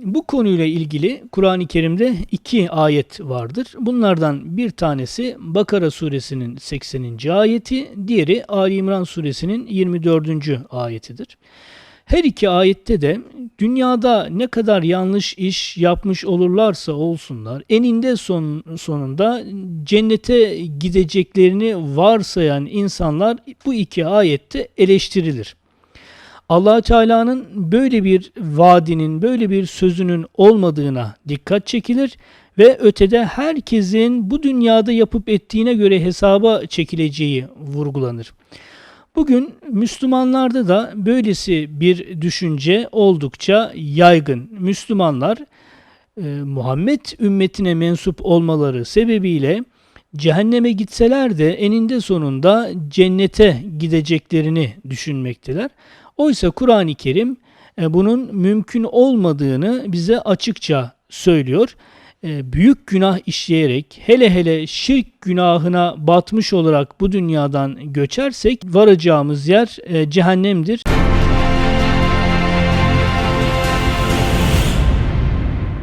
Bu konuyla ilgili Kur'an-ı Kerim'de iki ayet vardır. Bunlardan bir tanesi Bakara suresinin 80. ayeti, diğeri Ali İmran suresinin 24. ayetidir. Her iki ayette de dünyada ne kadar yanlış iş yapmış olurlarsa olsunlar eninde son, sonunda cennete gideceklerini varsayan insanlar bu iki ayette eleştirilir. Allah Teala'nın böyle bir vaadinin, böyle bir sözünün olmadığına dikkat çekilir ve ötede herkesin bu dünyada yapıp ettiğine göre hesaba çekileceği vurgulanır. Bugün Müslümanlarda da böylesi bir düşünce oldukça yaygın. Müslümanlar e, Muhammed ümmetine mensup olmaları sebebiyle cehenneme gitseler de eninde sonunda cennete gideceklerini düşünmekteler. Oysa Kur'an-ı Kerim e, bunun mümkün olmadığını bize açıkça söylüyor. E, Büyük günah işleyerek hele hele şirk günahına batmış olarak bu dünyadan göçersek varacağımız yer e, cehennemdir.